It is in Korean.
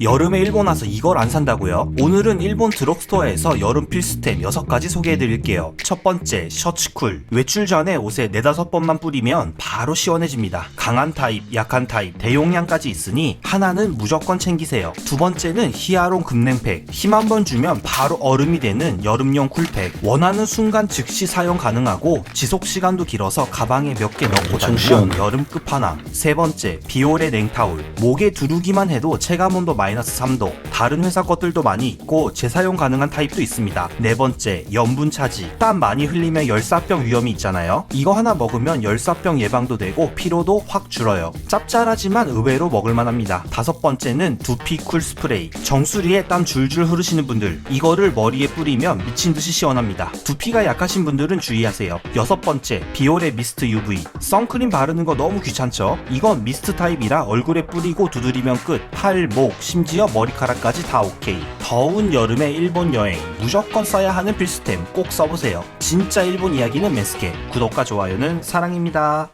여름에 일본 와서 이걸 안 산다고요? 오늘은 일본 드럭스토어에서 여름 필수템 6가지 소개해드릴게요. 첫 번째, 셔츠쿨. 외출 전에 옷에 4, 5번만 뿌리면 바로 시원해집니다. 강한 타입, 약한 타입, 대용량까지 있으니 하나는 무조건 챙기세요. 두 번째는 히아론 급냉팩. 힘 한 번 주면 바로 얼음이 되는 여름용 쿨팩. 원하는 순간 즉시 사용 가능하고 지속 시간도 길어서 가방에 몇 개 넣고 다니면. 여름 끝판왕. 세 번째, 비올의 냉타올. 목에 두르기만 해도 체감온도 마이너스 3도. 다른 회사 것들도 많이 있고 재사용 가능한 타입도 있습니다. 네 번째, 염분 차지. 땀 많이 흘리면 열사병 위험이 있잖아요. 이거 하나 먹으면 열사병 예방도 되고 피로도 확 줄어요. 짭짤하지만 의외로 먹을만 합니다. 다섯 번째는 두피 쿨 스프레이. 정수리에 땀 줄줄 흐르시는 분들, 이거를 머리에 뿌리면 미친 듯이 시원합니다. 두피가 약하신 분들은 주의하세요. 여섯 번째, 비올의 미스트 UV. 선크림 바르는 거 너무 귀찮죠? 이건 미스트 타입이라 얼굴에 뿌리고 두드리면 끝. 팔, 목, 심지어 머리카락까지 다 오케이. 더운 여름에 일본 여행 무조건 써야 하는 필수템 꼭 써보세요. 진짜 일본 이야기는 맨스케. 구독과 좋아요는 사랑입니다.